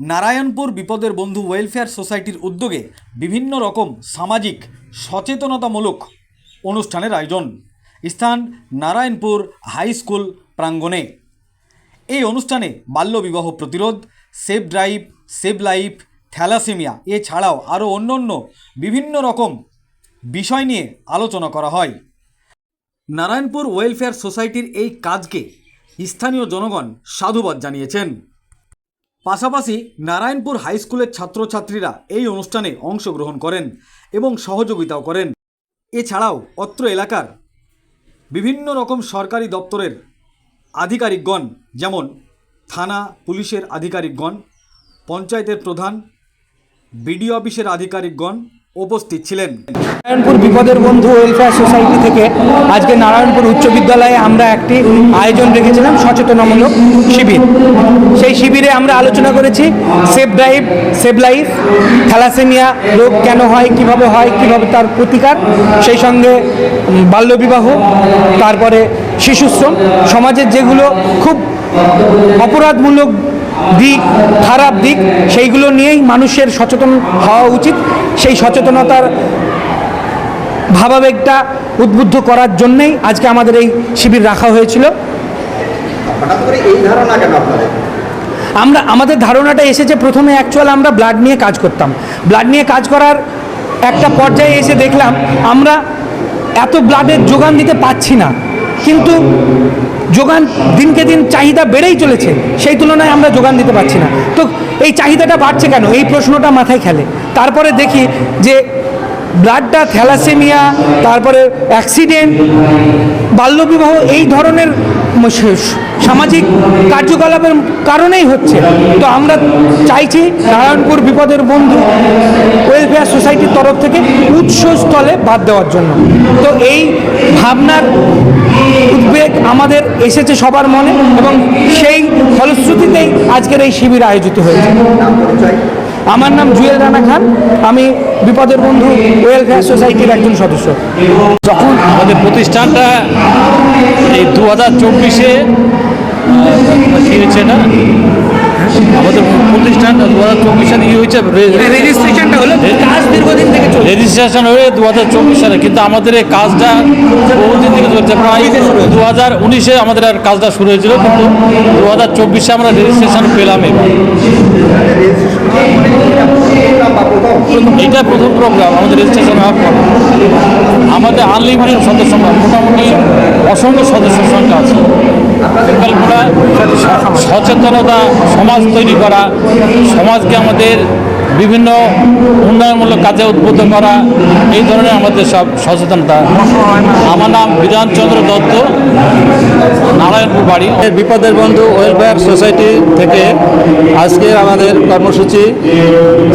নারায়ণপুর বিপদের বন্ধু ওয়েলফেয়ার সোসাইটির উদ্যোগে বিভিন্ন রকম সামাজিক সচেতনতামূলক অনুষ্ঠানের আয়োজন। স্থান নারায়ণপুর হাই স্কুল প্রাঙ্গণে। এই অনুষ্ঠানে বাল্যবিবাহ প্রতিরোধ, save drive, save life, thalassaemia এছাড়াও আরও অন্য অন্য বিভিন্ন রকম বিষয় নিয়ে আলোচনা করা হয়। নারায়ণপুর ওয়েলফেয়ার সোসাইটির এই কাজকে স্থানীয় জনগণ সাধুবাদ জানিয়েছেন। পাশাপাশি নারায়ণপুর হাই স্কুলের ছাত্রছাত্রীরা এই অনুষ্ঠানে অংশগ্রহণ করেন এবং সহযোগিতাও করেন। এছাড়াও অত্র এলাকার বিভিন্ন রকম সরকারি দপ্তরের আধিকারিকগণ, যেমন থানা পুলিশের আধিকারিকগণ, পঞ্চায়েতের প্রধান, বিডিও অফিসের আধিকারিকগণ উপস্থিত ছিলেন। নারায়ণপুর বিপদের বন্ধু ওয়েলফেয়ার সোসাইটি থেকে আজকে নারায়ণপুর উচ্চ বিদ্যালয়ে আমরা একটি আয়োজন রেখেছিলাম, সচেতনামূলক শিবির। সেই শিবিরে আমরা আলোচনা করেছি save drive save life thalassemia রোগ কেন হয়, কীভাবে হয়, কীভাবে তার প্রতিকার, সেই সঙ্গে বাল্যবিবাহ, তারপরে শিশুশ্রম, সমাজের যেগুলো খুব অপরাধমূলক দিক খারাপ দিক সেইগুলো নিয়েই মানুষের সচেতন হওয়া উচিত। সেই সচেতনতার ভাবাবেগটা উদ্বুদ্ধ করার জন্যেই আজকে আমাদের এই শিবির রাখা হয়েছিল। আমরা আমাদের ধারণাটা এসেছে প্রথমে অ্যাকচুয়াল আমরা ব্লাড নিয়ে কাজ করতাম। ব্লাড নিয়ে কাজ করার একটা পর্যায়ে এসে দেখলাম আমরা এত ব্লাডের যোগান দিতে পারছি না। কিন্তু যোগান দিনকে দিন চাহিদা বেড়েই চলেছে, সেই তুলনায় আমরা যোগান দিতে পারছি না। তো এই চাহিদাটা বাড়ছে কেন? এই প্রশ্নটা মাথায় খেলে। তারপরে দেখি যে ব্লাডটা থ্যালাসেমিয়া তারপরে অ্যাক্সিডেন্ট বাল্যবিবাহ, এই ধরনের সামাজিক কার্যকলাপের কারণেই হচ্ছে। তো আমরা চাইছি নারায়ণপুর বিপদের বন্ধু ওয়েলফেয়ার সোসাইটির তরফ থেকে উৎসস্থলে বাদ দেওয়ার জন্য। তো এই ভাবনার উদ্বেগ আমাদের এসেছে সবার মনে এবং সেই ফলশ্রুতিতেই আজকের এই শিবির আয়োজিত হয়েছে। আমার নাম জুয়েল রানা খান আমি বিপদের বন্ধু ওয়েলফেয়ার সোসাইটির একজন সদস্য। যখন আমাদের প্রতিষ্ঠানটা এই দু হাজার চব্বিশে হয়েছে না আমাদের প্রতিষ্ঠান দু হাজার চব্বিশ সালে ই হয়েছে রেজিস্ট্রেশনটা হলো কাজ দীর্ঘদিন থেকে রেজিস্ট্রেশন হয়ে দু হাজার চব্বিশ সালে কিন্তু আমাদের এই কাজটা বহুদিন চলছে প্রায় দু হাজার উনিশে আমাদের আর কাজটা শুরু হয়েছিল, কিন্তু দু হাজার চব্বিশে আমরা রেজিস্ট্রেশন পেলাম বা প্রথম প্রোগ্রাম আমাদের রেজিস্ট্রেশন হওয়ার পর। আমাদের আনলিমিটেড সদস্য মোটামুটি অসংখ্য সদস্য সংখ্যা আছে। সচেতনতা, সমাজ তৈরি করা, সমাজকে আমাদের বিভিন্ন উন্নয়নমূলক কাজে উদ্বুদ্ধ করা এই ধরনের আমাদের সব সচেতনতা। আমার নাম বিধানচন্দ্র দত্ত নারায়ণপুর বাড়ি বিপদের বন্ধু ওয়েলফেয়ার সোসাইটি থেকে আজকে আমাদের কর্মসূচি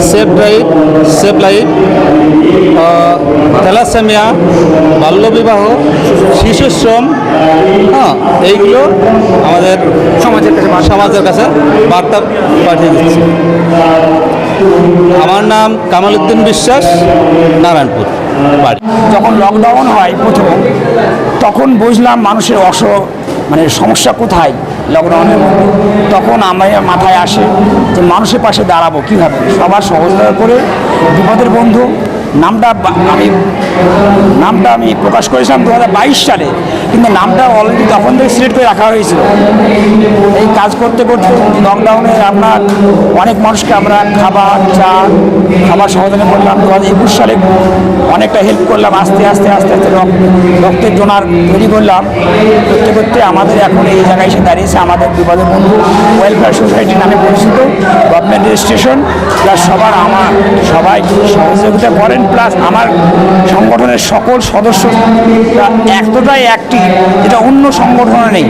safe drive safe life thalassemia বাল্যবিবাহ শিশুশ্রম হ্যাঁ এইগুলো আমাদের সমাজের কাছে সমাজের কাছে বার্তা পাঠিয়ে দিচ্ছি। আমার নাম কামাল উদ্দিন বিশ্বাস, নারায়ণপুর, বাড়ি। যখন লকডাউন হয় প্রথম, তখন বুঝলাম মানুষের অস মানে সমস্যা কোথায় লকডাউনের মধ্যে। তখন আমার মাথায় আসে যে মানুষের পাশে দাঁড়াবো কীভাবে? সবার সহযোগিতা করে বিপদের বন্ধু নামটা আমি নামটা আমি প্রকাশ করেছিলাম দু হাজার বাইশ সালে, কিন্তু নামটা অলরেডি তখন থেকে সিলেক্ট করে রাখা হয়েছিল। এই কাজ করতে করতে লকডাউনে আপনার অনেক মানুষকে আমরা খাবার, চা, খাবার সহযোগিতা করলাম। দু হাজার একুশ সালে অনেকটা হেল্প করলাম। আস্তে আস্তে আস্তে আস্তে রক- রক্তের ডোনার তৈরি করলাম। করতে করতে আমাদের এখন এই জায়গায় এসে দাঁড়িয়েছে আমাদের বিপদের বন্ধু ওয়েলফেয়ার সোসাইটি নামে পরিচিত গভর্নমেন্ট রেজিস্ট্রেশন প্লাস সবার আমার সবাই সহযোগিতা করেন প্লাস আমার সংগঠনের সকল সদস্য এতটাই একটি যেটা অন্য সংগঠনে নেই।